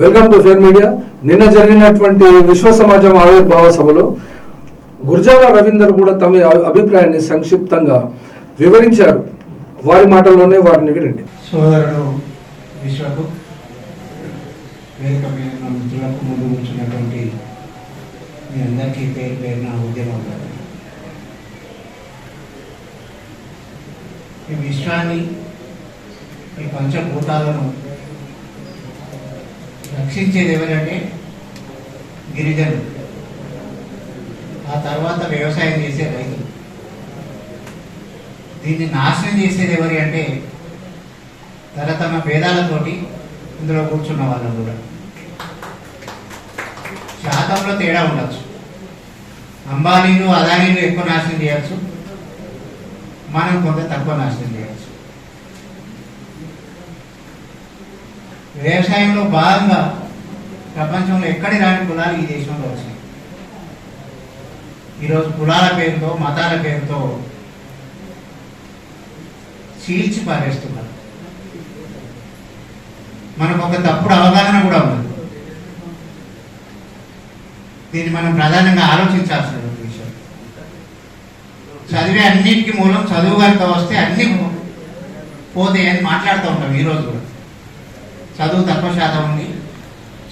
Welcome to fair media నిన్న జరిగినటువంటి విశ్వ సమాజం ఆవిర్భావ సభలో గుర్జాల రవీందర్ కూడా తమ అభిప్రాయాన్ని సంక్షిప్తంగా వివరించారు. వారి మాటల్లోనే వారిని వినండి. సోదరుడు విశ్వకు మిత్రులకు ముందు ఉంచినటువంటి మీ అందరికీ పేరు పేరున ఉద్యమం ఈ విశ్వాన్ని ఈ పంచభూతాలను రక్షించేది ఎవరంటే గిరిజనులు. ఆ తర్వాత వ్యవసాయం చేసే రైతులు. దీన్ని నాశనం చేసేది ఎవరి అంటే తరతమ భేదాలతోటి ఇందులో కూర్చున్న వాళ్ళని కూడా. శాతంలో తేడా ఉండొచ్చు. అంబానీలు అదానీలు ఎక్కువ నాశనం చేయొచ్చు. మనం కొంత తక్కువ నాశనం చేయొచ్చు. వ్యవసాయంలో భాగంగా ప్రపంచంలో ఎక్కడి రాని కులాలు ఈ దేశంలో వచ్చాయి ఈరోజు కులాల పేరుతో మతాల పేరుతో చీల్చి పారేస్తున్నారు. మనకు ఒక తప్పుడు అవగాహన కూడా ఉంది దీన్ని మనం ప్రధానంగా ఆలోచించాల్సిన విషయం. చదివే అన్నిటికీ మూలం చదువు కనుక వస్తే అన్ని పోతాయి అని మాట్లాడుతూ ఉంటాం ఈరోజు కూడా. చదువు తక్కువ శాతం ఉంది.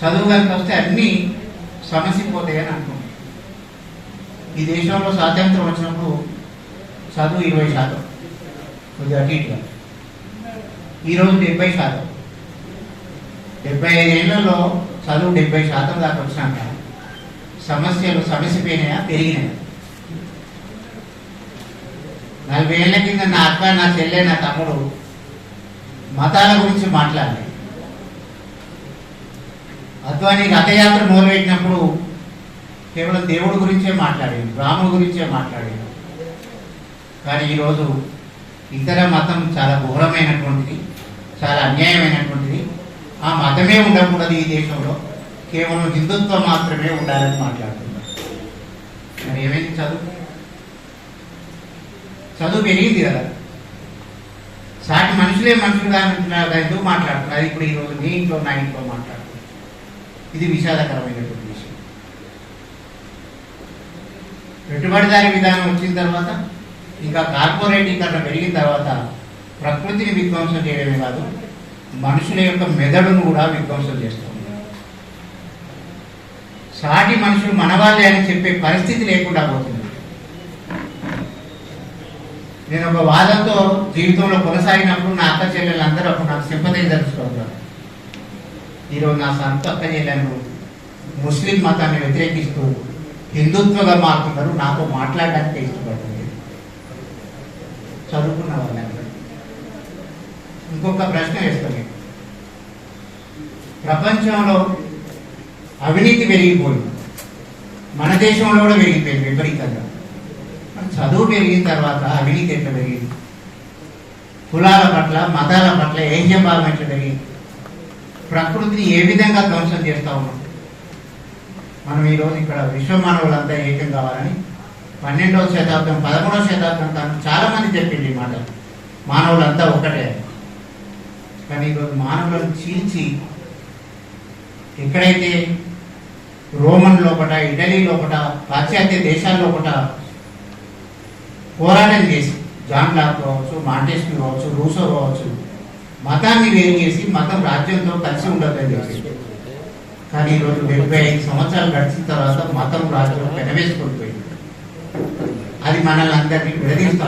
చదువు కనుక వస్తే అన్నీ సమసిపోతాయి అని అనుకుంటాం. ఈ దేశంలో స్వాతంత్రం వచ్చినప్పుడు చదువు ఇరవై శాతం. కొద్దిగా అటు ఇటుగా ఈరోజు డెబ్బై శాతం. డెబ్బై ఐదేళ్ళలో చదువు డెబ్బై శాతం దాకా వచ్చినాక సమస్యలు సమసిపోయినాయా పెరిగినాయా? నలభై ఏళ్ళ కింద నా అక్క నా చెల్లె నా తమ్ముడు మతాల గురించి మాట్లాడాలి అద్వానీ రథయాత్ర మొదలుపెట్టినప్పుడు కేవలం దేవుడి గురించే మాట్లాడేది రాముడి గురించే మాట్లాడేది కానీ ఈరోజు ఇతర మతం చాలా ఘోరమైనటువంటిది చాలా అన్యాయమైనటువంటిది. ఆ మతమే ఉండకూడదు ఈ దేశంలో కేవలం హిందుత్వం మాత్రమే ఉండాలని మాట్లాడుతున్నారు. మరి ఏమైంది చదువు? చదువు పెరిగింది కదా. సాటి మనుషులే మనుషులు కాదంటున్నారు ఎందుకు మాట్లాడుతున్నారు? ఇప్పుడు ఈరోజు నీ ఇంట్లో నా ఇంట్లో మాట్లాడుతున్నారు. ఇది విషాదకరమైనటువంటి విషయం. పెట్టుబడిదారి విధానం వచ్చిన తర్వాత ఇంకా కార్పొరేటీకరణ పెరిగిన తర్వాత ప్రకృతిని విధ్వంసం చేయడమే కాదు మనుషుల యొక్క మెదడును కూడా విధ్వంసం చేస్తుంది సాటి మనుషులు మనవాళ్ళే అని చెప్పే పరిస్థితి లేకుండా పోతుంది. నేను ఒక వాదంతో జీవితంలో కొనసాగినప్పుడు నా అక్క చెల్లెలు అందరూ అప్పుడు నాకు సింపతి తెలుసుకుంటారు ఈరోజు నా సొంత ముస్లిం మతాన్ని వ్యతిరేకిస్తూ హిందుత్వగా మారుతున్నారు. నాతో మాట్లాడడానికి ఇష్టపడుతుంది. చదువుకున్న వాళ్ళందరూ ఇంకొక ప్రశ్న వేస్తాను ప్రపంచంలో అవినీతి పెరిగిపోయింది. మన దేశంలో కూడా పెరిగిపోయింది విపరీతంగా. చదువు పెరిగిన తర్వాత అవినీతి ఎట్లా పెరిగింది? కులాల పట్ల మతాల పట్ల ఏం భావం ఎట్లా పెరిగింది? ప్రకృతిని ఏ విధంగా ధ్వంసం చేస్తా ఉన్నాం? మనం ఈరోజు ఇక్కడ విశ్వమానవులంతా ఏకం కావాలని పన్నెండవ శతాబ్దం పదమూడవ శతాబ్దం కాను చాలా మంది చెప్పింది ఈ మాట. మానవులంతా ఒకటే. కానీ ఈరోజు మానవులను చీల్చి ఎక్కడైతే రోమన్ లోపట ఇటలీ లోపట పాశ్చాత్య దేశాల లోపట పోరాటం చేసి జాన్ లాక్ కావచ్చు మాంటెస్క్యూ కావచ్చు రూసో కావచ్చు మతాన్ని వేరు చేసి మతం రాజ్యంతో కలిసి ఉండదని చెప్పి. కానీ ఈరోజు డెబ్బై ఐదు సంవత్సరాలు గడిచిన తర్వాత మతం రాజ్యం పెనవేసుకొని పోయింది. అది మనల్ని అందరినీ విడదీస్తా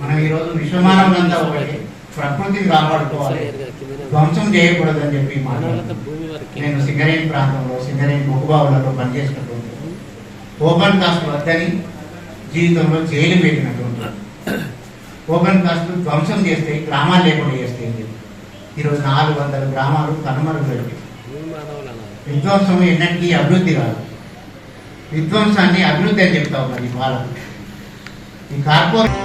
మనం ఈరోజు విశ్వమానవులంతా ఒకటి ప్రకృతిని కాపాడుకోవాలి. ధ్వంసం చేయకూడదని చెప్పి మాట్లాడుతున్నాం నేను సింగరేణి ప్రాంతంలో సింగరేణి బొగ్గుబావులలో పనిచేసినటువంటి ఓపెన్ కాస్ట్ వద్దని జీవితంలో జైలు పెట్టినటువంటి ఓపెన్ కాస్ట్ ధ్వంసం చేస్తే గ్రామాలు లేకుండా చేస్తే చెప్పి ఈరోజు నాలుగు వందల గ్రామాలు కనుమరుగు విధ్వంసం ఎన్నటికీ అభివృద్ధి కాదు. విధ్వంసాన్ని అభివృద్ధి అని చెప్తా ఉన్నది వాళ్ళ ఈ కార్పొరేట్